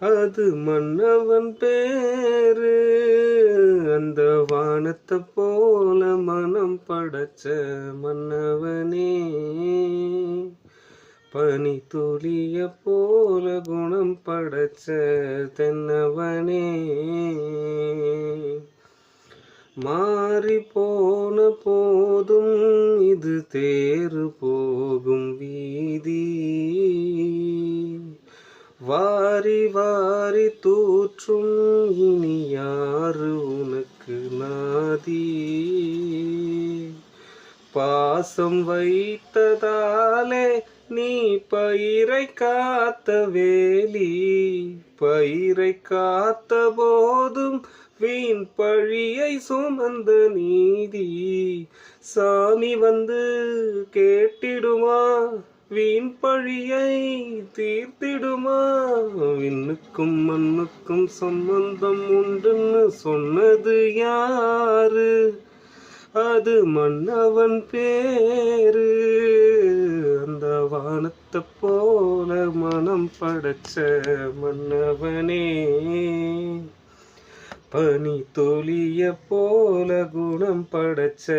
அது மன்னவன் பேரு. அந்த வானத்தை போல மனம் படைச்ச மன்னவனே. பனி துளிய போல குணம் படைச்ச தென்னவனே. மாறி போன போதும் இது தேறு போகும் வீதி. வாரி வாரி தூற்றும் இனி யாரு உனக்கு நாதி? பாசம் வைத்ததாலே நீ பயிரை காத்த வேலி. பயிரை காத்த போதும் வீண் பழியை சுமந்த நீதி. சாமி வந்து கேட்டிடுமா? வீண் பழியை தீர்த்திடுமா? விண்ணுக்கும் மண்ணுக்கும் சம்பந்தம் உண்டுன்னு சொன்னது யாரு? அது மன்னவன் பேரு. அந்த வானத்தை போல மனம் படைச்ச மன்னவனே. பனி தொலிய போல குணம் படைச்ச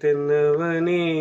தென்னவனே.